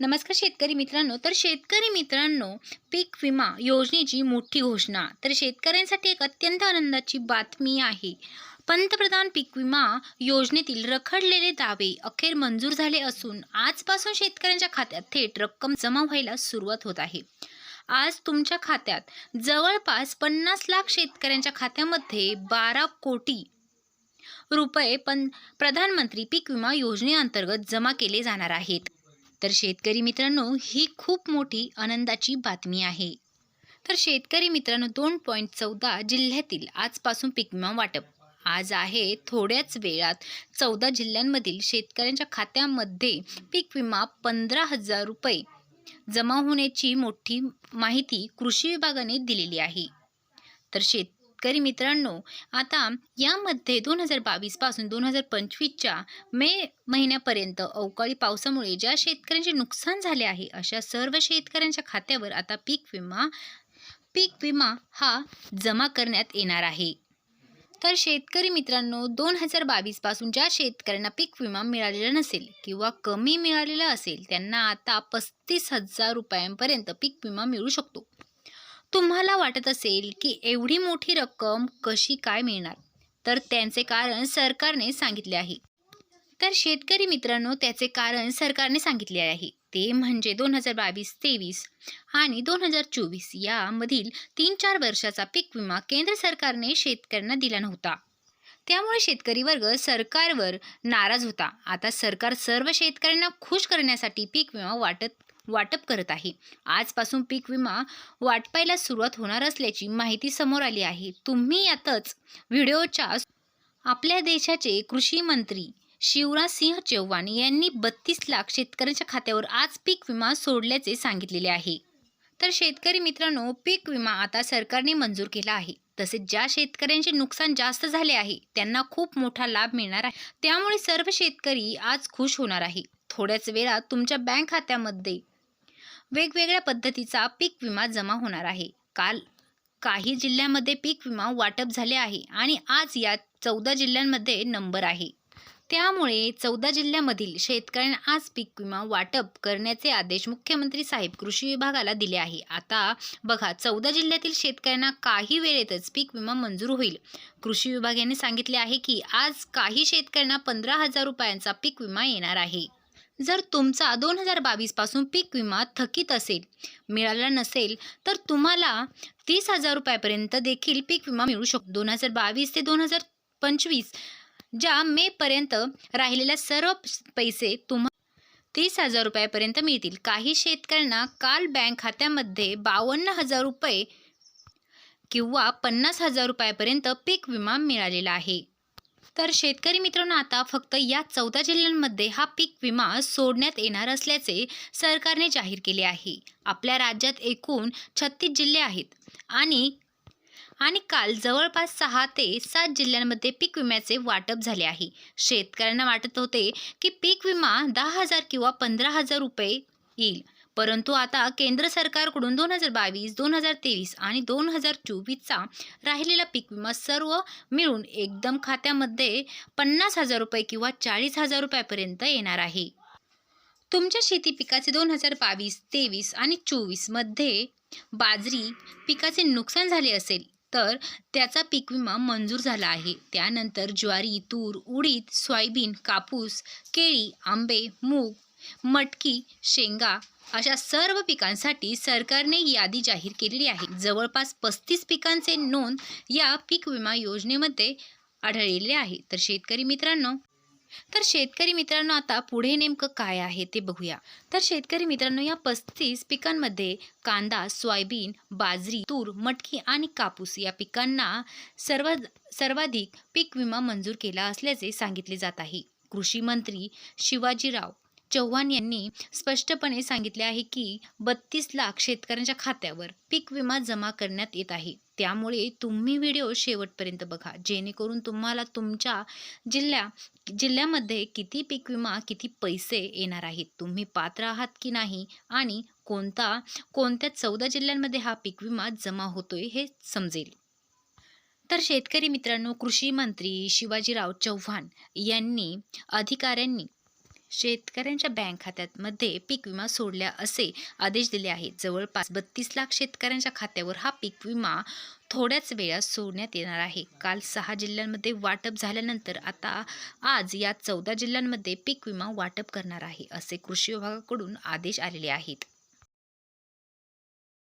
नमस्कार शेतकरी मित्रांनो. तर शेतकरी मित्रांनो पीक विमा योजनेची मोठी घोषणा. तर शेतकऱ्यांसाठी एक अत्यंत आनंदाची बातमी आहे. पंतप्रधान पीक विमा योजनेतील रखडलेले दावे अखेर मंजूर झाले असून आजपासून शेतकऱ्यांच्या खात्यात थेट रक्कम जमा व्हायला सुरुवात होत आहे. आज तुमच्या खात्यात जवळपास पन्नास लाख शेतकऱ्यांच्या खात्यामध्ये बारा कोटी रुपये पण प्रधानमंत्री पीक विमा योजनेअंतर्गत जमा केले जाणार आहेत. तर शेतकरी मित्रांनो ही खूप मोठी आनंदाची बातमी आहे. तर शेतकरी मित्रांनो दोन पॉईंट चौदा जिल्ह्यातील आजपासून पीक विमा वाटप. आज आहे थोड्याच वेळात चौदा जिल्ह्यांमधील शेतकऱ्यांच्या खात्यामध्ये पीक विमा पंधरा हजार रुपये जमा होण्याची मोठी माहिती कृषी विभागाने दिलेली आहे. तर शेत शेतकरी मित्रांनो आता यामध्ये दोन हजार बावीसपासून दोन हजार पंचवीसच्या मे महिन्यापर्यंत अवकाळी पावसामुळे ज्या शेतकऱ्यांचे नुकसान झाले आहे अशा सर्व शेतकऱ्यांच्या खात्यावर आता पीक विमा पीक विमा हा जमा करण्यात येणार आहे. तर शेतकरी मित्रांनो दोन हजार बावीसपासून ज्या शेतकऱ्यांना पीक विमा मिळालेला नसेल किंवा कमी मिळालेला असेल त्यांना आता पस्तीस हजार रुपयांपर्यंत पीक विमा मिळू शकतो. तुम्हाला वाटत असेल की एवढी मोठी रक्कम कशी काय मिळणार? तर त्यांचे कारण सरकारने सांगितले आहे. तर शेतकरी मित्रांनो त्याचे कारण सरकारने सांगितले आहे. ते म्हणजे दोन हजार बावीस तेवीस आणि दोन हजार चोवीस यामधील तीन चार वर्षाचा पीक विमा केंद्र सरकारने शेतकऱ्यांना दिला नव्हता. त्यामुळे शेतकरी वर्ग सरकारवर नाराज होता. आता सरकार सर्व शेतकऱ्यांना खुश करण्यासाठी पीक विमा वाटत वाटप करत आहे. आजपासून पीक विमा वाटपायला सुरुवात होणार असल्याची माहिती समोर आली आहे. तुम्ही यातच व्हिडिओच्या आपल्या देशाचे कृषी मंत्री शिवराज सिंह चौहान यांनी बत्तीस लाख शेतकऱ्यांच्या खात्यावर आज पीक विमा सोडल्याचे सांगितलेले आहे. तर शेतकरी मित्रांनो पीक विमा आता सरकारने मंजूर केला आहे. तसेच ज्या शेतकऱ्यांचे नुकसान जास्त झाले आहे त्यांना खूप मोठा लाभ मिळणार आहे. त्यामुळे सर्व शेतकरी आज खुश होणार आहे. थोड्याच वेळात तुमच्या बँक खात्यामध्ये वेगवेगळ्या पद्धतीचा पीक विमा जमा होणार आहे. काल काही जिल्ह्यांमध्ये पीक विमा वाटप झाले आहे आणि आज या चौदा जिल्ह्यांमध्ये नंबर आहे. त्यामुळे चौदा जिल्ह्यामधील शेतकऱ्यांना आज पीक विमा वाटप करण्याचे आदेश मुख्यमंत्री साहेब कृषी विभागाला दिले आहे. आता बघा चौदा जिल्ह्यातील शेतकऱ्यांना काही वेळेतच पीक विमा मंजूर होईल. कृषी विभाग यांनी सांगितले आहे की आज काही शेतकऱ्यांना पंधरा हजार रुपयांचा पीक विमा येणार आहे. जर तुमचा दोन हजार बावीसपासून पीक विमा थकीत असेल मिळाला नसेल तर तुम्हाला तीस हजार रुपयापर्यंत देखील पीक विमा मिळू शकतो. दोन हजार बावीस ते दोन हजार पंचवीस ज्या मेपर्यंत राहिलेल्या सर्व पैसे तुम्हा तीस हजार रुपयापर्यंत मिळतील. काही शेतकऱ्यांना काल बँक खात्यामध्ये बावन्न हजार रुपये किंवा पन्नास हजार रुपयापर्यंत पीक विमा मिळालेला आहे. तर शेतकरी मित्रांनो आता फक्त या चौदा जिल्ह्यांमध्ये हा पीक विमा सोडण्यात येणार असल्याचे सरकारने जाहीर केले आहे. आपल्या राज्यात एकूण छत्तीस जिल्हे आहेत आणि आणि काल जवळपास सहा ते सात जिल्ह्यांमध्ये पीक विम्याचे वाटप झाले आहे. शेतकऱ्यांना वाटत होते की पीक विमा दहा हजार किंवा पंधरा हजार रुपये येईल. परंतु आता केंद्र सरकारकडून दोन हजार बावीस दोन हजार तेवीस आणि दोन हजार चोवीसचा राहिलेला पीक विमा सर्व मिळून एकदम खात्यामध्ये पन्नास हजार रुपये किंवा चाळीस हजार रुपयापर्यंत येणार आहे. तुमच्या शेती पिकाचे दोन हजार बावीस तेवीस आणि चोवीसमध्ये बाजरी पिकाचे नुकसान झाले असेल तर त्याचा पीक विमा मंजूर झाला आहे. त्यानंतर ज्वारी तूर उडीद सोयाबीन कापूस केळी आंबे मूग मटकी शेंगा अशा सर्व पिकांसाठी सरकारने यादी जाहीर केलेली आहे. जवळपास पस्तीस पिकांचे नोंद या पीक विमा योजनेमध्ये आढळलेले आहे. तर शेतकरी मित्रांनो तर शेतकरी मित्रांनो आता पुढे नेमकं काय आहे ते बघूया. तर शेतकरी मित्रांनो या पस्तीस पिकांमध्ये कांदा सोयाबीन बाजरी तूर मटकी आणि कापूस या पिकांना सर्व सर्वाधिक पीक विमा मंजूर केला असल्याचे सांगितले जात आहे. कृषी मंत्री शिवाजीराव चव्हाण यांनी स्पष्टपणे सांगितले आहे की बत्तीस लाख शेतकऱ्यांच्या खात्यावर पीक विमा जमा करण्यात येत आहे. त्यामुळे तुम्ही व्हिडिओ शेवटपर्यंत बघा. जेणेकरून तुम्हाला तुमच्या जिल्ह्या जिल्ह्यामध्ये किती पीक विमा किती पैसे येणार आहेत तुम्ही पात्र आहात की नाही आणि कोणता कोणत्या चौदा जिल्ह्यांमध्ये हा पीक विमा जमा होतोय हे समजेल. तर शेतकरी मित्रांनो कृषी मंत्री शिवाजीराव चव्हाण यांनी अधिकाऱ्यांनी शेतकऱ्यांच्या बँक खात्यांमध्ये पीक विमा सोडल्या असे आदेश दिले आहेत. जवळपास बत्तीस लाख शेतकऱ्यांच्या खात्यावर हा पीक विमा थोड्याच वेळात सोडण्यात येणार आहे. काल सहा जिल्ह्यांमध्ये वाटप झाल्यानंतर आता आज या चौदा जिल्ह्यांमध्ये पीक विमा वाटप करणार आहे असे कृषी विभागाकडून आदेश आलेले आहेत.